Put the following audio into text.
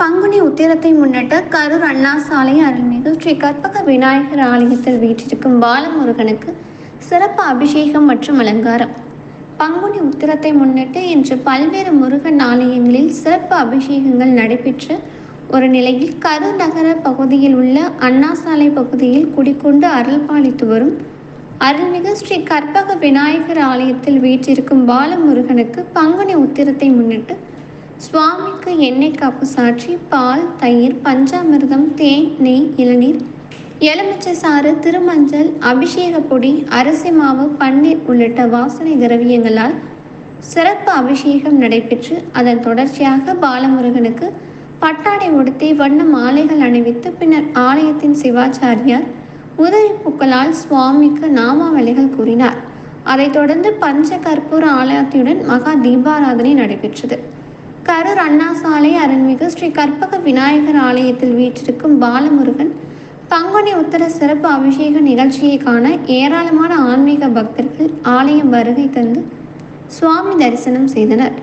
பங்குனி உத்திரத்தை முன்னிட்டு கரூர் அண்ணா சாலை அருள்மிகு ஸ்ரீ கற்பக விநாயகர் ஆலயத்தில் வீற்றிருக்கும் பாலமுருகனுக்கு சிறப்பு அபிஷேகம் மற்றும் அலங்காரம். பங்குனி உத்திரத்தை முன்னிட்டு இன்று பல்வேறு முருகன் ஆலயங்களில் சிறப்பு அபிஷேகங்கள் நடைபெற்று ஒரு நிலையில் கரூர் நகர பகுதியில் உள்ள அண்ணா சாலை பகுதியில் குடிக்கொண்டு அருள் பாலித்து வரும் அருள்மிகு ஸ்ரீ கற்பக விநாயகர் ஆலயத்தில் வீற்றிருக்கும் பாலமுருகனுக்கு பங்குனி உத்திரத்தை முன்னிட்டு சுவாமிக்கு எண்ணெய் காப்பு சாற்றி பால் தயிர் பஞ்சாமிர்தம் தேன் நெய் இளநீர் எலுமிச்சை சாறு திருமஞ்சள் அபிஷேக பொடி அரிசி மாவு பன்னீர் உள்ளிட்ட வாசனை திரவியங்களால் சிறப்பு அபிஷேகம் நடைபெற்று அதன் தொடர்ச்சியாக பாலமுருகனுக்கு பட்டாடை உடுத்தி வண்ண மாலைகள் அணிவித்து பின்னர் ஆலயத்தின் சிவாச்சாரியார் உதவி பூக்களால் சுவாமிக்கு நாமாவளிகள் கூறினார். அதைத் தொடர்ந்து பஞ்ச கற்பூர ஆலயத்துடன் மகா தீபாராதனை நடைபெற்றது. கரூர் அண்ணா சாலை அருள்மிகு ஸ்ரீ கற்பக விநாயகர் ஆலயத்தில் வீற்றிருக்கும் பாலமுருகன் பங்குனி உத்தர சிறப்பு அபிஷேக நிகழ்ச்சியை காண ஏராளமான ஆன்மீக பக்தர்கள் ஆலயம் வருகை தந்து சுவாமி தரிசனம் செய்தனர்.